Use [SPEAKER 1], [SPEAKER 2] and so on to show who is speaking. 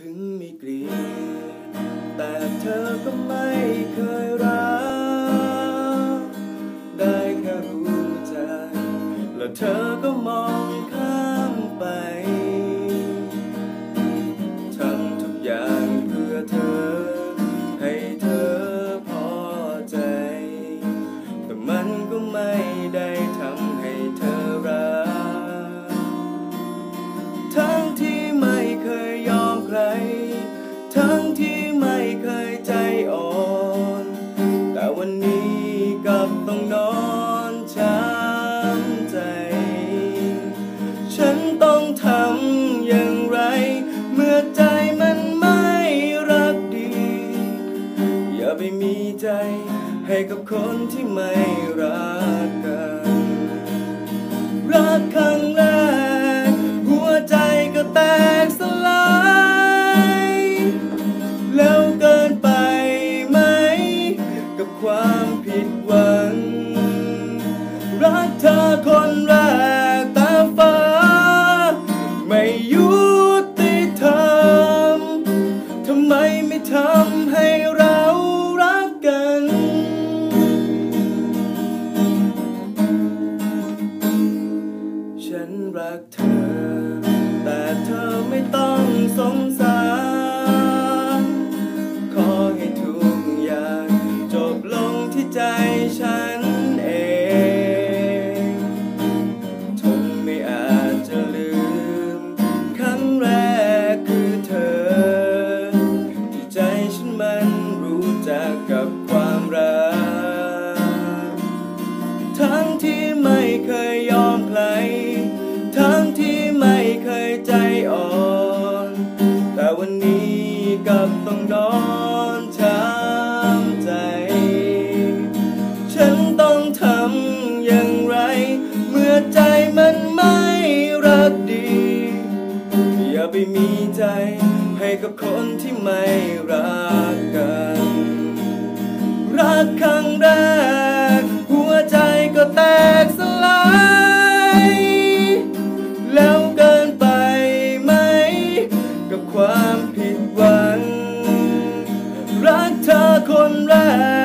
[SPEAKER 1] ถึงไม่เกลียดแต่เธอก็ไม่เคยรัก ให้กับคนที่ไม่รักกัน รักครั้งแรก หัวใจก็แตกสลาย แล้วเกินไปไหม กับความผิดหวัง รักเธอคนแรกตาฟ้า ไม่ยุติธรรมทำไมไม่ทำ สงสาร ขอให้ทุกอย่างจบลงที่ใจฉันเอง ทนไม่อาจจะลืม ครั้งแรกคือเธอ ที่ใจฉันมันรู้จักกับ กับต้องนอนช้ำใจ ฉันต้องทำอย่างไร เมื่อใจมันไม่รักดี อย่าไปมีใจให้กับคนที่ไม่รักกัน รักครั้งแรก ค